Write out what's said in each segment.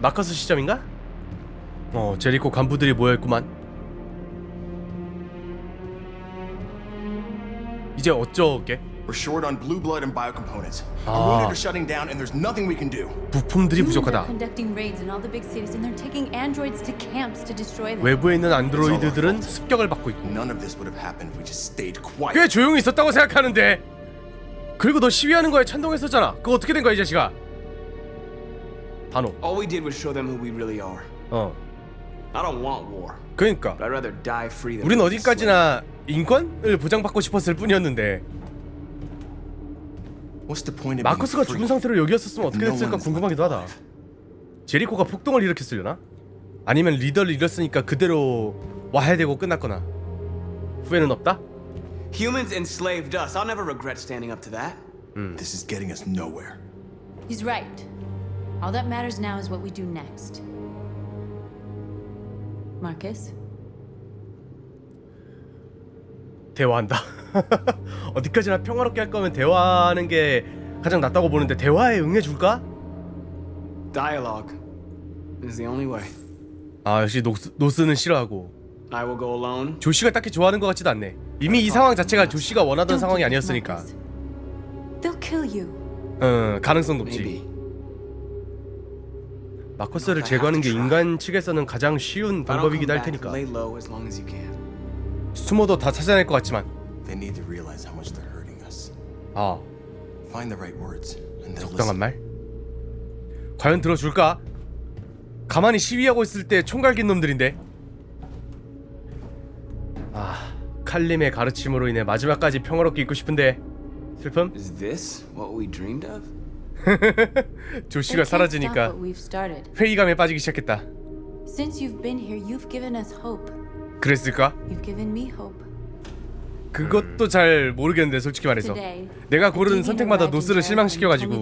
마커스 시점인가? 어 제리코 간부들이 모여있구만 이제 어쩌게? We're short on blue blood and biocomponents. Our Ah. wounded are shutting down, and there's nothing we can do. 부품들이 부족하다 conducting raids in all the big cities, and they're taking androids to camps to destroy them. 외부에 있는 안드로이드들은 습격을 받고 있고 None of this would have happened if we just stayed quiet. 꽤 조용히 있었다고 생각하는데 그리고 너 시위하는 거에 찬동했었잖아 그거 어떻게 된 거야 이 자식아 단호 All we did was show them who we really are. 어 I don't want war, 그러니까 but I'd rather die free than 우린 live this way. 어디까지나 인권을 보장받고 싶었을 뿐이었는데 What's the point of 마커스가 being 죽은 free? 상태로 여기였었으면 어떻게 됐을까 궁금하기도 하다. 제리코가 폭동을 일으켰으려나? 아니면 리더를 잃었으니까 그대로 와야 되고 끝났거나 후회는 없다? Humans enslaved us. I'll never regret standing up to that. This is getting us nowhere. He's right. All that matters now is what we do next. Marcus, 대화한다 어디까지나 평화롭게 할 거면 대화하는 게 가장 낫다고 보는데 대화에 응해 줄까? Dialogue is the only way. 아 역시 노스, 노스는 싫어하고 I will go alone. 조씨가 딱히 좋아하는 것 같지도 않네 이미 이 상황 자체가 조씨가 원하던 상황이 아니었으니까. They'll kill you. 응 가능성 높지 Maybe. 마커스를 제거하는 게 인간 측에서는 가장 쉬운 방법이기도 할 테니까. 숨어도 다 찾아낼 것 같지만. 아 적당한. 말? 과연 들어줄까? 가만히 시위하고 있을 때 총갈긴 놈들인데 아 칼림의 가르침으로 인해 마지막까지 평화롭게 있고 싶은데 슬픔? Stop 사라지니까. 회의감에 빠지기 시작했다. 그랬을까? 그것도 잘 모르겠는데 솔직히 말해서 내가 deviant 선택마다 노스를 실망시켜가지고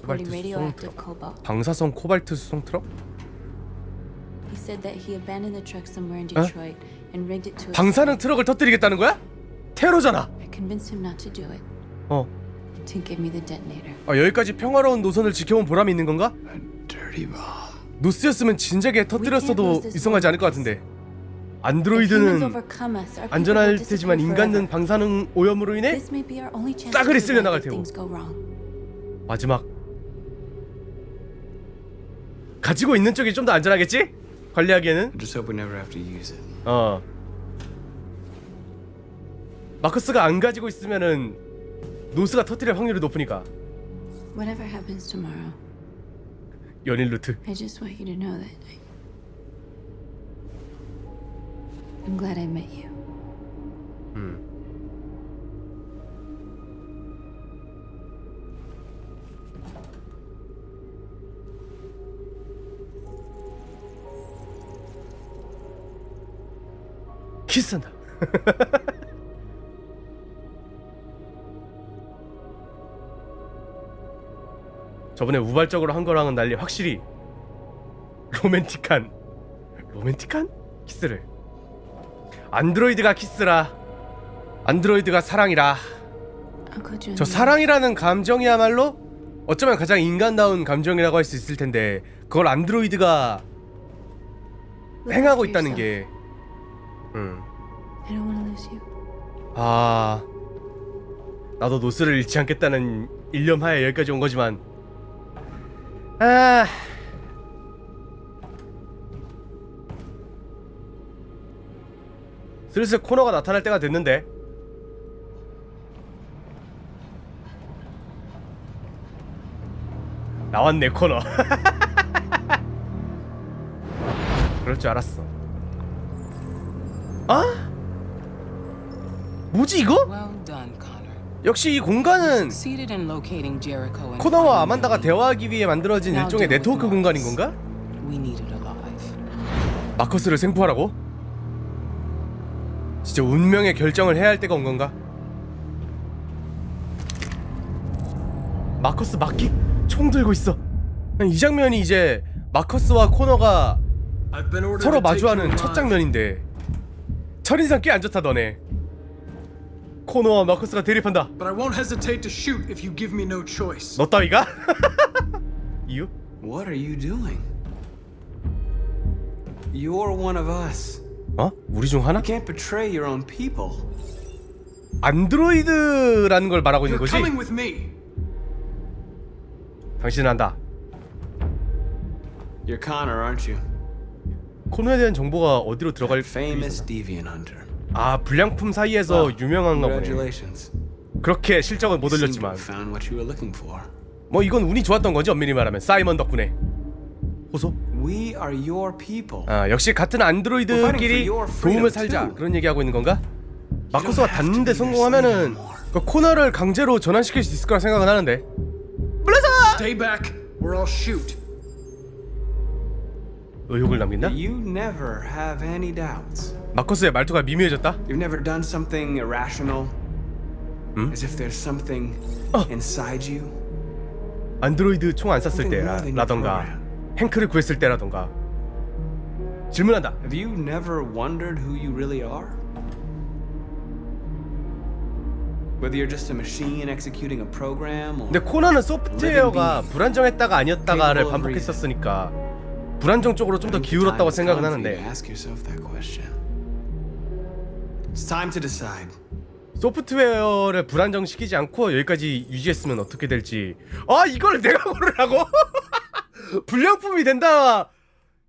코발트 수송 cobalt. 방사성 코발트 수송 트럭? A 방사능 트럭을 터뜨리겠다는 거야? 테러잖아 어 to give me the detonator. 아, 여기까지 평화로운 노선을 지켜온 보람이 있는 건가? Dirty bomb. 노스였으면 진작에 터뜨렸어도 이상하지 않을 것 같은데 안드로이드는 안전할 테지만 인간은. 방사능 오염으로 인해 싸그리 쓸려 나갈 테고. 마지막 가지고 있는 쪽이 좀 더 안전하겠지? 관리하기에는 I just hope we never have to use it. 어 마커스가 안 가지고 있으면은 노스가 터뜨릴 확률이 높으니까 Whatever happens tomorrow, 연일 루트 I just want you to know that I... I'm glad I met you. 키스한다 저번에 우발적으로 한 거랑은 달리 확실히 로맨틱한 로맨틱한 키스를. 안드로이드가 키스라. 안드로이드가 사랑이라. Uncle Jun. 저 사랑이라는 감정이야말로 어쩌면 가장 인간다운 감정이라고 할 수 있을 텐데 그걸 안드로이드가 행하고 있다는 게. 음. 아 나도 노스를 잃지 않겠다는 일념하에 여기까지 온 거지만 아. 슬슬 코너가 나타날 때가 됐는데. 나왔네 코너. 그럴 줄 알았어. 아? 뭐지 이거? 역시 이 공간은 코너와 아만다가 대화하기 위해 만들어진 일종의 네트워크 공간인. 건가? 마커스를 생포하라고? 진짜 운명의 결정을 해야 할 때가 온 건가? 마커스 막기 총 들고 있어. 이 장면이 이제 마커스와 코너가 서로 마주하는 첫. 장면인데 첫인상 꽤 안 좋다 너네. 코너와 마커스가 대립한다. But I won't hesitate to shoot if you give me no choice. 너 따위가? 이유? What are you doing? You're one of us. 어? 우리 중 하나? You can't betray your own people. 안드로이드라는 걸 말하고 있는 You're 거지? coming with me. 당신은 안다. You're Connor, aren't you? 코너에 대한 정보가 어디로 들어갈 수 Famous 있나? deviant hunter. 아 불량품 사이에서 유명한가 보네. 그렇게 실적은 못 올렸지만 were. 뭐 이건 운이 좋았던 거지 엄밀히 말하면 사이먼 덕분에. 호소? 아 역시 같은 안드로이드끼리 도움을 살자 그런 얘기하고 있는 건가? 마커스가 닿는데 성공하면은 그 코너를 강제로 전환시킬 수 있을 거라 생각은 하는데. 불러서 Stay back, or I'll shoot. 의혹을 남긴다? You never have any doubts. 마커스의 말투가 미미해졌다. You've never done something irrational. As if there's something inside you. 안드로이드 총 안 쐈을 때라던가 행크를 구했을 때라던가 질문한다. Have you never wondered who you really are? Whether you're just a machine executing a program or 근데 코너는 소프트웨어가 불안정했다가 아니었다가를 반복했었으니까 불안정 쪽으로 좀 더 기울었다고 생각은 하는데 Ask yourself that question. It's time to decide. 소프트웨어를 불안정시키지 않고 여기까지 유지했으면 어떻게 될지 아 이걸 내가 고르라고? 불량품이 된다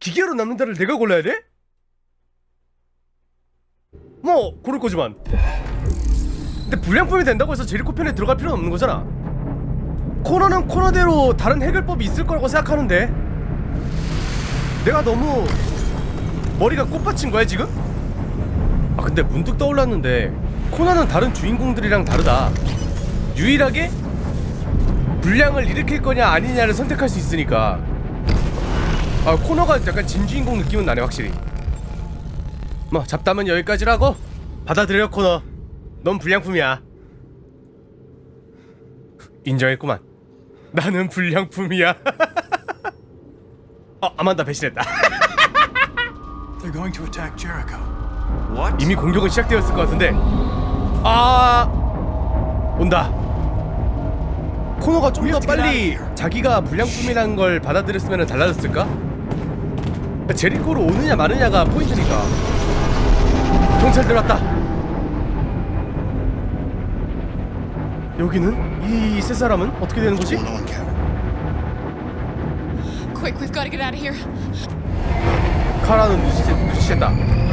기계로 남는다를 내가 골라야 돼? 뭐 고를 거지만 근데 불량품이 된다고 해서 제리코 편에 들어갈 필요는 없는 거잖아 코너는 코너대로 다른 해결법이 있을 거라고 생각하는데 내가 너무 머리가 꽃받친 거야 지금? 아 근데 문득 떠올랐는데 코나는 다른 주인공들이랑 다르다. 유일하게 분량을 일으킬 거냐 아니냐를 선택할 수 있으니까. 아 코너가 약간 진주인공 느낌은 나네 확실히. 뭐 잡담은 여기까지라고? 받아들여 코너. 넌 불량품이야. 인정했구만. 나는 불량품이야. 어 아만다 배신했다. They're going to attack Jericho. 이미 공격은 시작되었을 것 같은데. 아 온다. 코너가 좀 더 빨리 자기가 불량품이라는 걸 받아들였으면 달라졌을까? 제리코로 오느냐 마느냐가 포인트니까. 경찰 들 왔다. 여기는 이 세 사람은 어떻게 되는 거지? Quick, we've got to get out of here. 카라는 눈치, 눈치챘다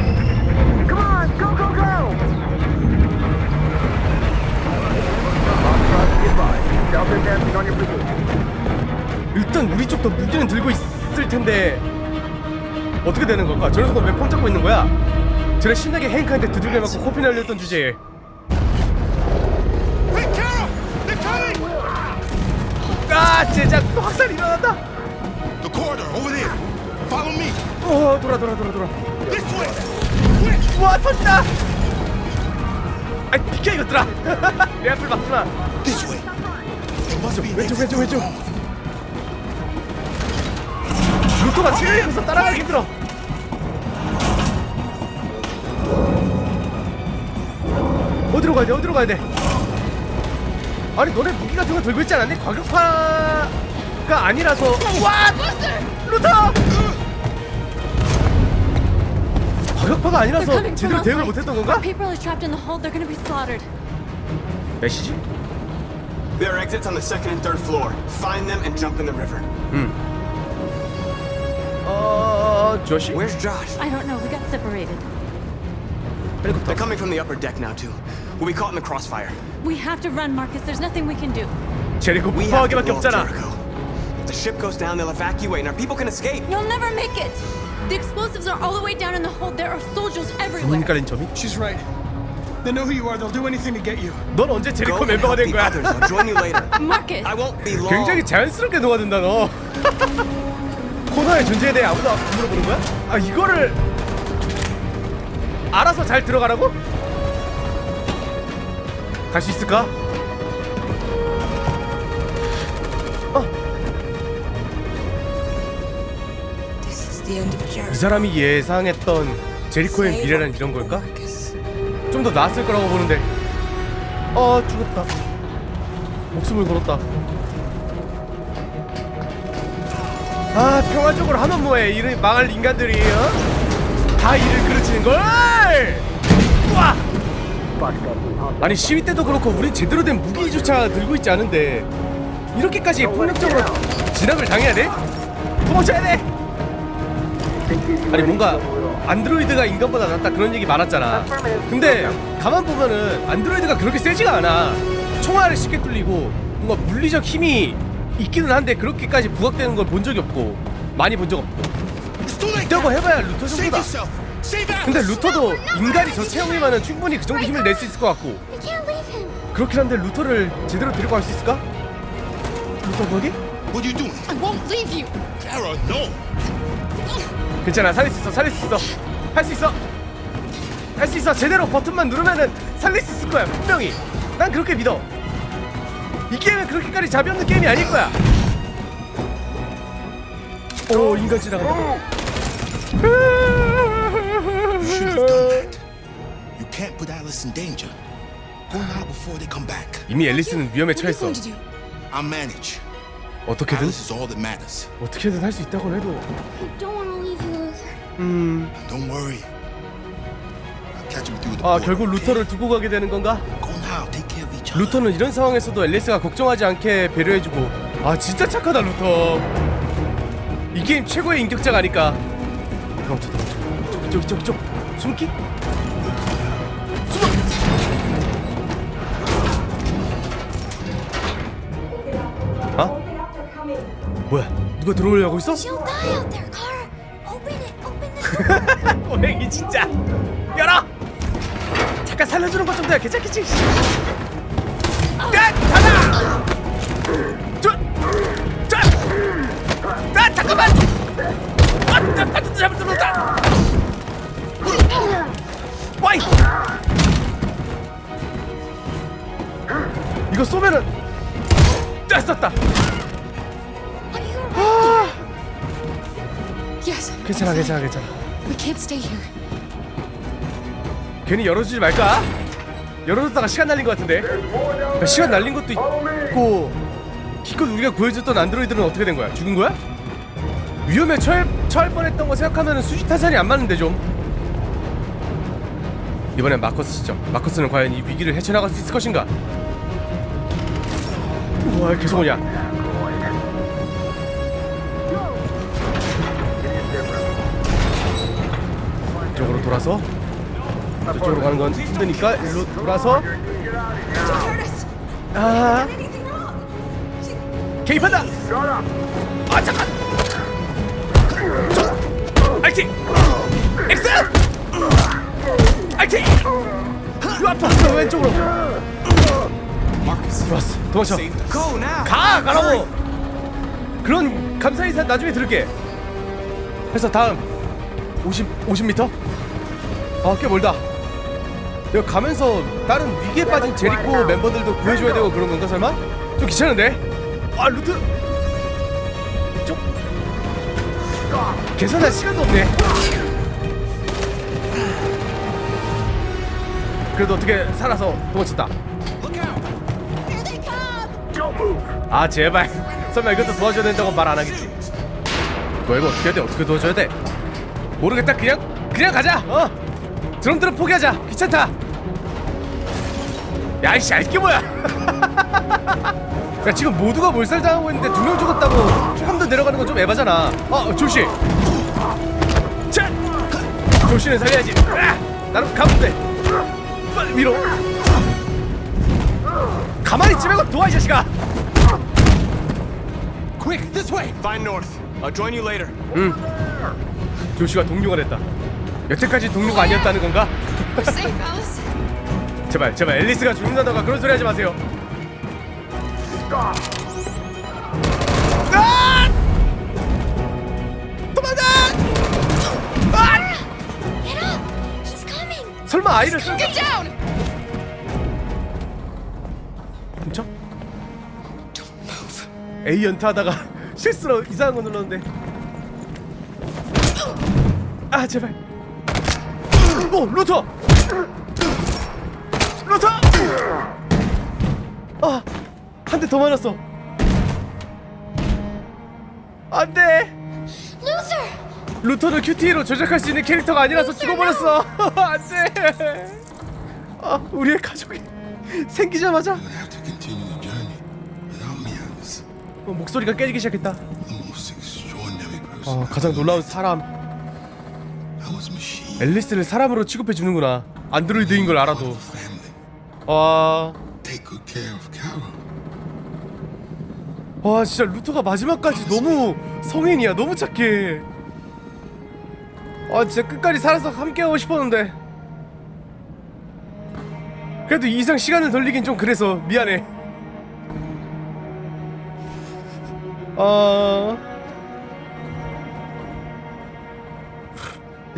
일단 우리 쪽도 무기는 들고 있을 텐데 어떻게 되는 걸까? 저 녀석은 왜폰 잡고 있는 거야? 저래 신나게 행크한테 두들겨 맞고 코피 날렸던 주제에 아 제작 또 학살이 일어났다 The corridor, over there. Follow me. 어 돌아 돌아 돌아 돌아 This way. 와 터진다. 아이 비켜 이것들아. 내 앞을 막지마. This way. There must be an 왼쪽 왼쪽 왼쪽. 루토가 커서 따라가기 힘들어. 어디로 가야 돼? 어디로 가야 돼? 아니 너네 무기 같은 거 들고 있지 않았니? 과격파가 아니라서. 와! 루토 과격파가 They're 아니라서 coming from 제대로 대응을 outside. 못했던 Our 건가? people are trapped in the hold. They're gonna be slaughtered. 메시지? There are exits on the second and third floor. Find them and jump in the river. 어... 조시? Where's Josh? I don't know. We got separated. 헬리콥터 They're coming from the upper deck now too. We'll be caught in the crossfire. We have to run, Marcus. There's nothing we can do. 제리코 We have to 폭파하기밖에 blow up 없잖아 Jericho. If the ship goes down, they'll evacuate, and our people can escape. You'll never make it. The explosives are all the way down in the hold. There are soldiers 눈 everywhere. 깔린 점이? She's right. They know who you are. They'll do anything to get you. 넌 언제 제리코 and 멤버가 help 된 the 거야? others. I'll join you later. Marcus. I won't be long. 굉장히 자연스럽게 녹아든다 너 코너의 존재에 대해 아무도 안 물어보는 거야? 아 이거를 알아서 잘 들어가라고? 갈 수 있을까? 이. 사람이 예상했던 제리코의 미래란 이런 걸까? 좀 더 나았을 거라고 보는데 아 죽었다 목숨을 걸었다 아 평화적으로 하면 뭐해 이런 망할 인간들이 어? 다 일을 그르치는 걸 와! 아니 시위 때도 그렇고 우린 제대로 된 무기조차 들고 있지 않은데 이렇게까지 폭력적으로 진압을 당해야 돼? 도망쳐야 돼! 아니 뭔가 안드로이드가 인간보다 낫다 그런 얘기 많았잖아 근데 가만 보면은 안드로이드가 그렇게 세지가 않아 총알을 쉽게 뚫리고 뭔가 물리적 힘이 있기는 한데 그렇게까지 부각되는 걸 본 적이 없고 많이 본 적 없고 거 해봐야 루터 정도다. 근데 루터도 인간이 저 체형이면은 충분히 그 정도 힘을 낼 수 있을 것 같고. 그렇긴 한데 루터를 제대로 데리고 갈 수 있을까? 루터 거기? What are you doing? I won't leave you. Kara, no. 괜찮아 살릴 수 있어 살릴 수 있어 할 수 있어 할 수 있어 제대로 버튼만 누르면은 살릴 수 있을 거야 분명히 난 그렇게 믿어 이 게임은 그렇게까지 잡이 없는 게임이 아닐 거야 오 인간 지나간다 You can't put Alice in danger. Go now before they come back. 이미 앨리스는 위험에 처했어? I'll manage. 어떻게든 Alice is all that matters. 어떻게든 할 수 있다고 해도 I don't want to. 음... Don't worry. I'll catch him through the 아 결국? 루터를 두고 가게 되는 건가? Go now. Take care of each other. 루터는 이런 상황에서도 앨리스가 걱정하지 않게 배려해주고 아 진짜 착하다 루터 이 게임 최고의 인격자가 아닐까 도망쳐 도망쳐 저기 저기 저기 저기 숨기? 숨어! 어? 뭐야 누가 들어오려고 있어? She'll die out there. 꼬맹이 진짜 열어! 잠깐 살려주는 것 정도야 괜찮겠지? 야! 가자! 저! 저! 아 잠깐만! 아! 나 파트 잘못 들었다! 와이! 이거 쏘면은 딱 쐈다! Yes. 괜찮아 괜찮아 괜찮아 We can't stay here. 괜히 열어주지 말까? 열어줬다가 시간 날린 것 같은데 야, 시간 날린 것도 있고 기껏 우리가 구해줬던 안드로이드는 어떻게 된 거야? 죽은 거야? 위험에 처해, 처할 뻔했던 거 생각하면 수지 타산이 안 맞는데 좀 이번엔 마커스 시점 마커스는 과연 이 위기를 헤쳐나갈 수 있을 것인가? 우와 계속 오냐 돌아서 저쪽으로 가는 건 힘드니까 일로 돌아서. 아. 개입한다. 아 잠깐. 저 알티. 엑스. 알티. 요 앞으로 왼쪽으로. 좋았어. 도망쳐. 가 가라고. 그런 감사 인사 나중에 들을게. 해서 다음. 50 50m 아 꽤 멀다. 여기 가면서 다른 위기에 빠진 제리코 멤버들도 구해줘야 되고 그런 건가 설마? 좀 귀찮은데? 아 루트! 이쪽 계산할 시간도 없네. 그래도 어떻게 살아서 도망쳤다. 아 제발. 설마 이것도 도와줘야 된다고 말 안 하겠지? 뭐 이거 어떻게 해야 돼? 어떻게 도와줘야 돼? 모르겠다. 그냥 그냥 가자! 어 드럼들은 포기하자. 귀찮다. 야 이씨 알게 뭐야. 야 지금 모두가 몰살당하고 있는데 두 명 죽었다고. 조금 더 내려가는 건 좀 에바잖아. 어 조시. 자 조시는 살려야지. 아, 나는 가면 돼. 빨리 밀어. 가만히 있지 말고 도와 이 자식아. Quick, this way. Find North. I'll join you later. 조시가 동료가 됐다 여태까지 동료가 아니었다는 건가? 제발 제발 앨리스가 죽는다던가 그런 소리 하지 마세요 아! 도망가! 아! 설마 아이를 down. 훔쳐? A 연타하다가 실수로 이상한 거 눌렀는데 아 제발 오 루터 루터 아 한 대 더 맞았어 안돼 Luther! 루터는 큐티로 조작할 수 있는 캐릭터가 아니라서 죽어버렸어 안 돼 아 우리의 가족이 생기자마자. 어, 목소리가 깨지기 시작했다. 어, 가장 놀라운 사람 앨리스를 사람으로 취급해 주는구나. 안드로이드인 걸 알아도. 와, Carol. 와 진짜 루터가 마지막까지 너무 성인이야. 너무 착해. 아 진짜 끝까지 살아서 함께 하고 싶었는데. 그래도 이 이상 시간을 돌리긴 좀 그래서 미안해. 아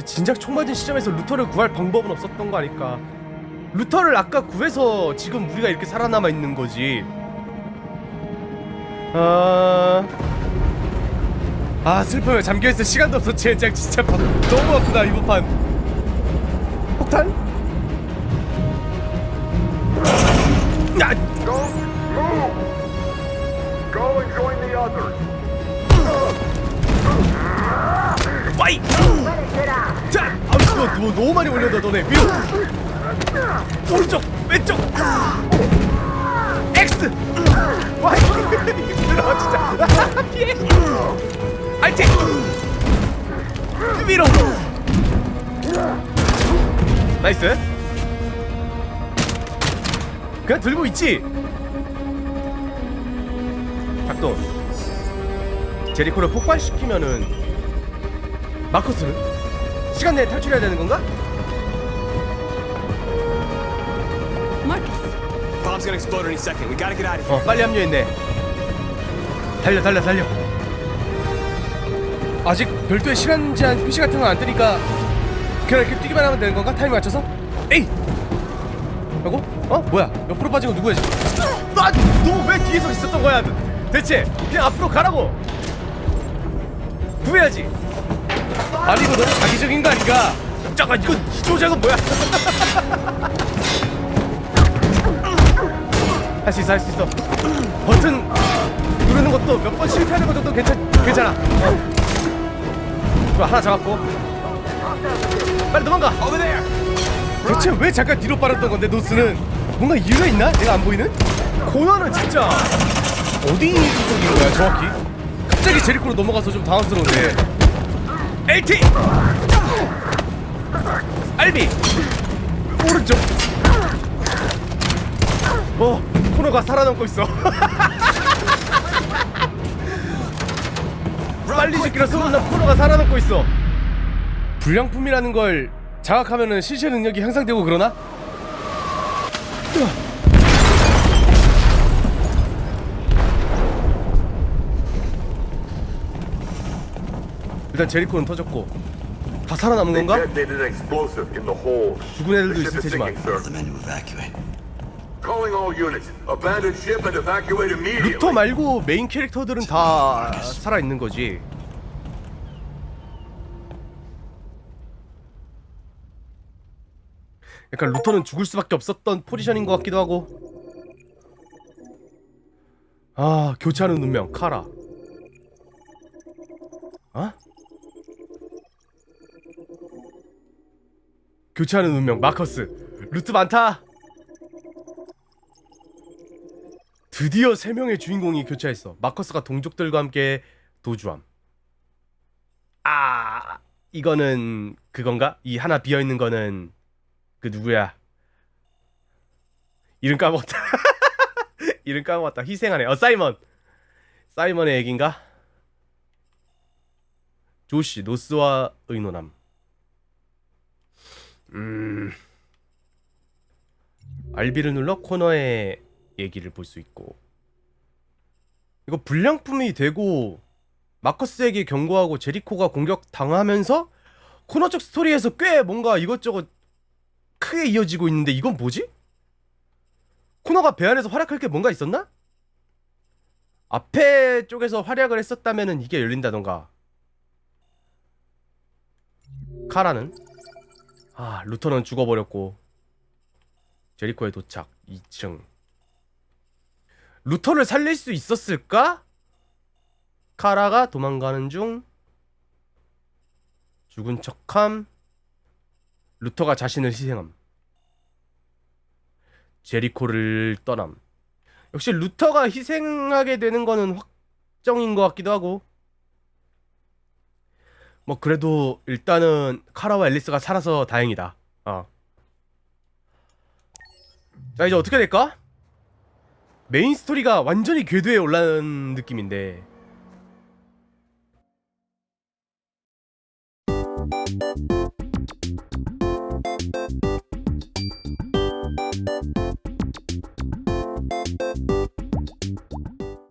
진작 총 맞은 시점에서 루터를 구할 방법은 없었던 거 아닐까? 루터를 아까 구해서 지금 우리가 이렇게 살아남아 있는 거지. 아... 아 슬퍼요. 잠겨있을 시간도 없어 젠장 진짜 바- 너무 아프다 이번 판. 폭탄? 야! 아, 너, 너 너무 많이 올려다 너네 위로! 오른쪽! 왼쪽! X! 와 힘들어 진짜 피해 알티 위로 나이스 그냥 들고 있지 작동 제리코를 폭발시키면은 마커스는 시간 내에 탈출해야 되는 건가? Marcus! Bomb's gonna explode any second. We gotta get out of here. 어 빨리 합류했네 달려 달려 달려 아직 별도의 시간 제한 표시 같은 건 안 뜨니까 그냥 이렇게 뛰기만 하면 되는 건가? 타이밍 맞춰서? 에이! 하고? 어? 뭐야? 옆으로 빠진 거 누구야 지금? 아! 너왜 뒤에서 있었던 거야? 대체 그냥 앞으로 가라고 구해야지 아니 이거 너무 자기적인 거 아닌가? 잠깐 이거 이 조작은 뭐야? 할 수 있어 할 수 있어 버튼 누르는 것도 몇 번 실패하는 것 정도 괜찮 괜찮아 어. 좋아 하나 잡았고 빨리 도망가! 대체 왜 잠깐 뒤로 빠졌던 건데 노스는 뭔가 이유가 있나? 내가 안 보이는? 코너는 진짜 어디 소속인 거야 정확히 갑자기 제리코로 넘어가서 좀 당황스러운데 LT 알비 오른쪽. 어 코너가 살아남고 있어. 빨리 죽기로 소문난 코너가 살아남고 있어. 불량품이라는 걸 자각하면은 실체 능력이 향상되고 그러나? 일단 제리코는 터졌고 다 살아남은 They 건가? detonated an explosive in the hold. 죽은 애들도 ship 있을 is 테지만 sinking, sir. The men to evacuate. Calling all units. Abandon ship and evacuate immediately. 루터 말고 메인 캐릭터들은 다 살아 있는 거지 약간 루터는 죽을 수밖에 없었던 포지션인 것 같기도 하고 아 교체하는 운명 카라 어? 교체하는 운명 마커스 루트 많다 드디어 세 명의 주인공이 교차했어. 마커스가 동족들과 함께 도주함. 아, 이거는 그건가? 이 하나 비어 있는 거는 그 누구야? 이름 까먹었다. 이름 까먹었다. 희생하네. 어, 사이먼. 사이먼의 얘긴가? 조시 노스와 의논함. 음. 알비를 눌러 코너의 얘기를 볼 수 있고 이거 불량품이 되고 마커스에게 경고하고 제리코가 공격 당하면서 코너 쪽 스토리에서 꽤 뭔가 이것저것 크게 이어지고 있는데 이건 뭐지? 코너가 배 안에서 활약할 게 뭔가 있었나? 앞에 쪽에서 활약을 했었다면은 이게 열린다던가 카라는 아 루터는 죽어버렸고 제리코의 도착 2층. 루터를 살릴 수 있었을까? 카라가 도망가는 중 죽은 척함 루터가 자신을 희생함. 제리코를 떠남. 역시 루터가 희생하게 되는 거는 확정인 것 같기도 하고 뭐 그래도 일단은 카라와 앨리스가 살아서 다행이다 어. 자 이제 어떻게 될까? 메인 스토리가 완전히 궤도에 올라는 느낌인데